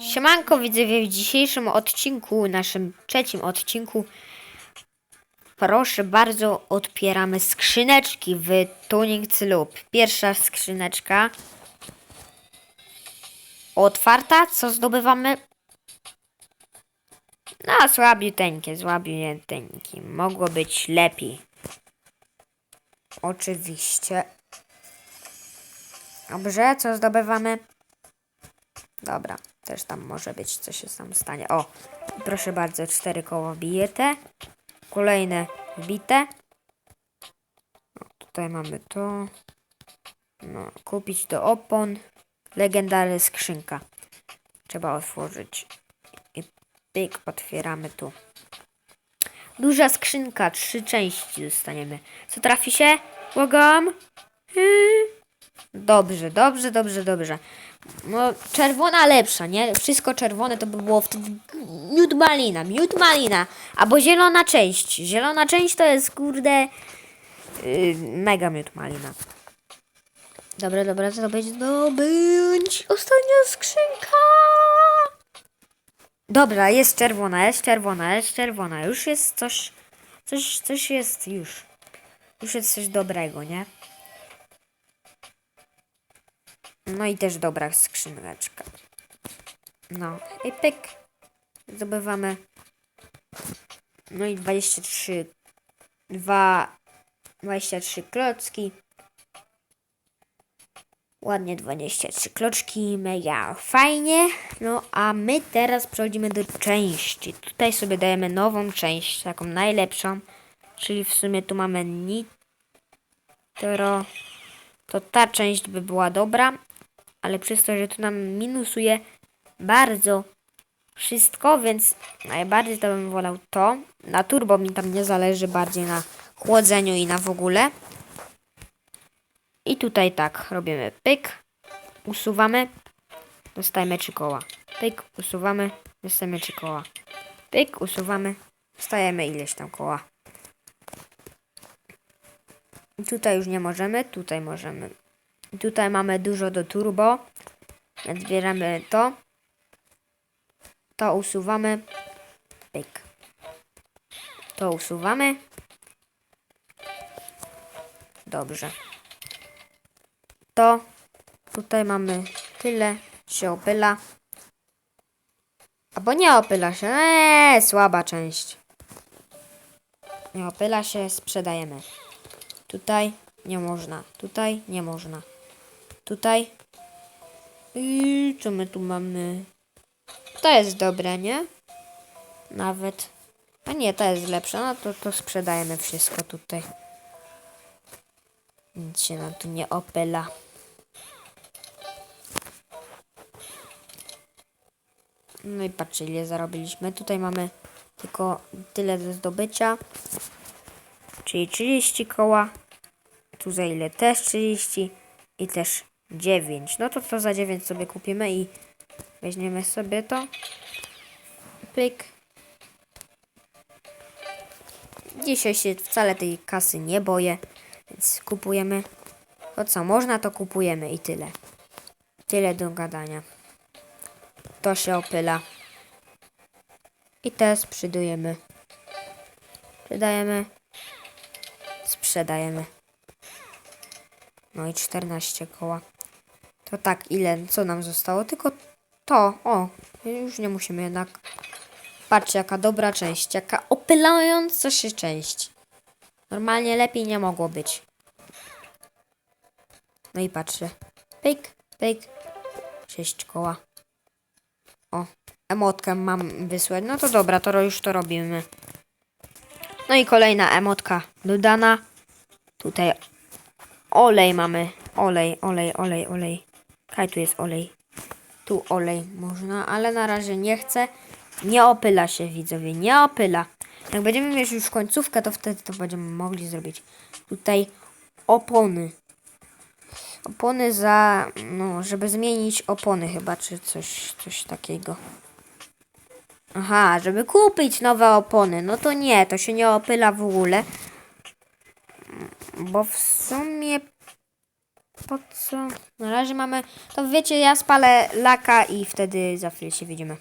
Siemanko widzowie, w dzisiejszym odcinku, naszym trzecim odcinku Proszę bardzo, otwieramy skrzyneczki w Tuning Club. Pierwsza skrzyneczka Otwarta, co zdobywamy? No, słabiuteńkie, słabiuteńkie. Mogło być lepiej. Oczywiście. Dobrze, co zdobywamy? Dobra, też tam może być, co się tam stanie. O, proszę bardzo, cztery koła bijete. Kolejne wbite. O, tutaj mamy to. No, kupić do opon. Legendarna skrzynka. Trzeba otworzyć. I pyk, otwieramy tu. Duża skrzynka, trzy części dostaniemy. Co trafi się? Błagam. Yy. Dobrze, dobrze, dobrze, dobrze. No, czerwona lepsza, nie? Wszystko czerwone to by było wtedy miód malina, miód malina. Albo zielona część. Zielona część to jest, kurde, yy, mega miód malina. Dobra, dobra, co to będzie? Zdobędź ostatnia skrzynka. Dobra, jest czerwona, jest czerwona, jest czerwona. Już jest coś, coś, coś jest już. Już jest coś dobrego, nie? No i też dobra skrzyneczka. No i pyk. Zdobywamy. No i 23. 2. 23 klocki. Ładnie 23 kloczki, mega fajnie. No a my teraz przechodzimy do części. Tutaj sobie dajemy nową część, taką najlepszą. Czyli w sumie tu mamy nitro. To ta część by była dobra, ale przez to, że tu nam minusuje bardzo wszystko, więc najbardziej to bym wolał to. Na turbo mi tam nie zależy, bardziej na chłodzeniu i na w ogóle. I tutaj tak, robimy pyk, usuwamy, dostajemy trzy koła. Pyk, usuwamy, dostajemy trzy koła. Pyk, usuwamy, dostajemy ileś tam koła. I tutaj już nie możemy, tutaj możemy. Tutaj mamy dużo do turbo, więc bierzemy to. To usuwamy. Pyk. To usuwamy. Dobrze. To tutaj mamy tyle, się opyla. Albo nie opyla się. Eee, słaba część. Nie opyla się, sprzedajemy. Tutaj nie można. Tutaj nie można. Tutaj. I co my tu mamy? To jest dobre, nie? Nawet. A nie, to jest lepsze. No to, to sprzedajemy wszystko tutaj. Nic się nam tu nie opyla. No i patrzcie, ile zarobiliśmy. Tutaj mamy tylko tyle do zdobycia. Czyli 30 koła. Tu za ile też 30 i też 9. No to to za 9 sobie kupimy i weźmiemy sobie to. Pyk. Dzisiaj się wcale tej kasy nie boję, więc kupujemy. To co można, to kupujemy i tyle. Tyle do gadania. To się opyla. I te sprzedajemy. Sprzedajemy. Sprzedajemy. No i 14 koła. To tak, ile, co nam zostało? Tylko to, o, już nie musimy jednak. Patrzcie, jaka dobra część, jaka opylająca się część. Normalnie lepiej nie mogło być. No i patrzcie. Pyk, pyk. 6 koła. O, emotkę mam wysłać. No to dobra, to już to robimy. No i kolejna emotka dodana. Tutaj olej mamy. Olej, olej, olej, olej. Kaj tu jest olej? Tu olej można, ale na razie nie chcę. Nie opyla się, widzowie, nie opyla. Jak będziemy mieć już końcówkę, to wtedy to będziemy mogli zrobić. Tutaj opony. Opony za, no, żeby zmienić opony chyba, czy coś, coś takiego. Aha, żeby kupić nowe opony. No to nie, to się nie opyla w ogóle. Bo w sumie po co? Na razie mamy... To wiecie, ja spalę laka i wtedy za chwilę się widzimy.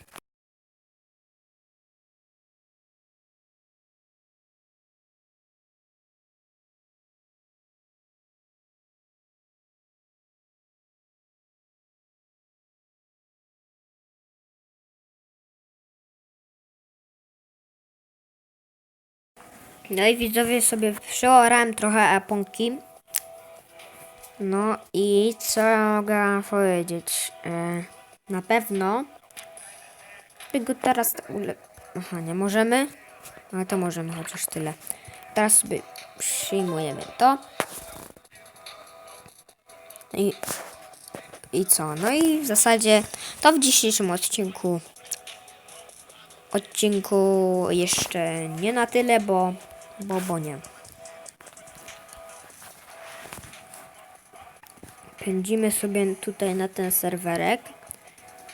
No i widzowie sobie przeorałem trochę eponki. No i co mogę powiedzieć? E, na pewno by go teraz tak ule... Aha, nie możemy. Ale to możemy chociaż tyle. Teraz sobie przyjmujemy to. I, I co? No i w zasadzie to w dzisiejszym odcinku. Odcinku jeszcze nie na tyle, bo, bo, bo nie. Pędzimy sobie tutaj na ten serwerek.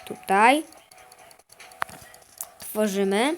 Tutaj. Tworzymy.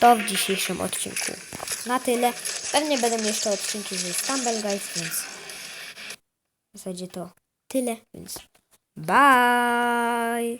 To w dzisiejszym odcinku. Na tyle. Pewnie będą jeszcze odcinki ze Stumble Guys, więc w zasadzie to tyle, więc bye!